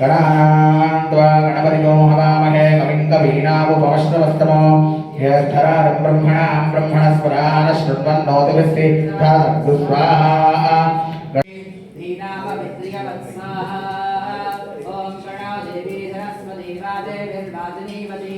गणान्त्वा गणपतियो हवामहे कविं कवीनामुपमश्रवस्तमो ह्यर्थराजं ब्रह्मणां ब्रह्मणस्वरान् शृण्वन्नोतिभिस्ति स्वाहा ॐ प्रणवदेवी सरस्वती वादेवीर्वादिनीवती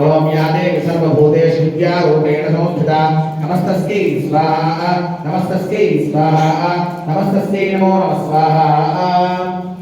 ఓం యాదే సర్వభూతేషు విద్యా రూపేణ సంస్థిత నమస్తస్కై స్వాహ। నమస్తస్కై స్వాహ। నమస్తస్కై నమో నమ స్వాహ।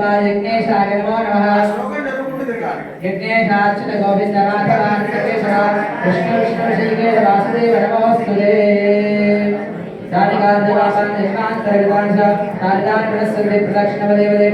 గోపాల్ యజ్ఞేశాయ నమో నమః. యజ్ఞేశాచ్యుత గోవిందనాథనాథేశ్వర కృష్ణ విష్ణు శ్రీకేశ వాసుదేవ నమోస్తులే. దానికాంతవాసన యజ్ఞాంతర విధాంశ కాలిదాన ప్రదర్శన ప్రదక్షిణ దేవదే